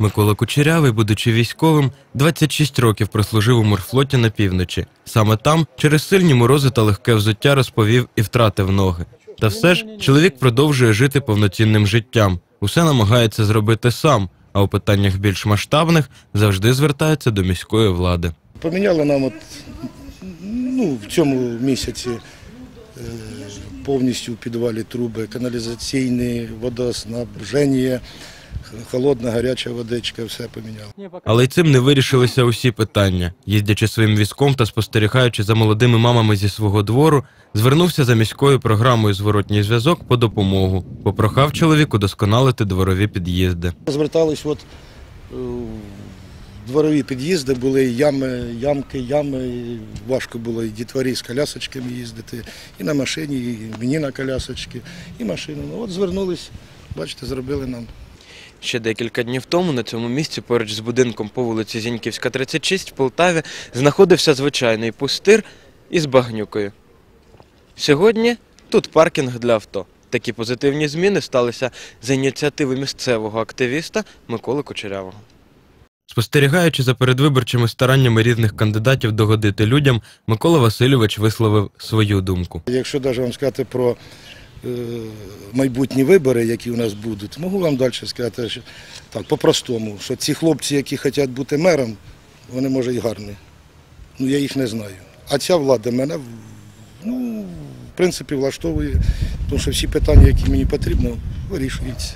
Микола Кучерявий, будучи військовим, 26 років прослужив у морфлоті на півночі. Саме там, через сильні морози та легке взуття, розповів і втратив ноги. Та все ж чоловік продовжує жити повноцінним життям. Усе намагається зробити сам, а у питаннях більш масштабних завжди звертається до міської влади. Поміняли нам от, ну, в цьому місяці е, повністю в підвалі труби, каналізаційні, водоснабження, холодна, гаряча водичка, все поміняли. Але й цим не вирішилися усі питання. Їздячи своїм візком та спостерігаючи за молодими мамами зі свого двору, звернувся за міською програмою Зворотній зв'язок по допомогу. Попрохав чоловік удосконалити дворові під'їзди. Звертались от, е, дворові під'їзди, були ями, ямки, ями. Важко було і дітворі з колясочками їздити, і на машині, і мені на колясочки, і машину. Ну, от звернулись, бачите, зробили нам. Ще декілька днів тому на цьому місці, поруч з будинком по вулиці Зіньківська, 36 в Полтаві, знаходився звичайний пустир із багнюкою. Сьогодні тут паркінг для авто. Такі позитивні зміни сталися за ініціативи місцевого активіста Миколи Кучерявого. Спостерігаючи за передвиборчими стараннями різних кандидатів догодити людям, Микола Васильович висловив свою думку. Якщо навіть вам сказати про майбутні вибори, які у нас будуть, можу вам далі сказати, що так, по-простому, що ці хлопці, які хочуть бути мером, вони може і гарні. Ну я їх не знаю. А ця влада мене ну, в принципі влаштовує, тому що всі питання, які мені потрібно, вирішуються.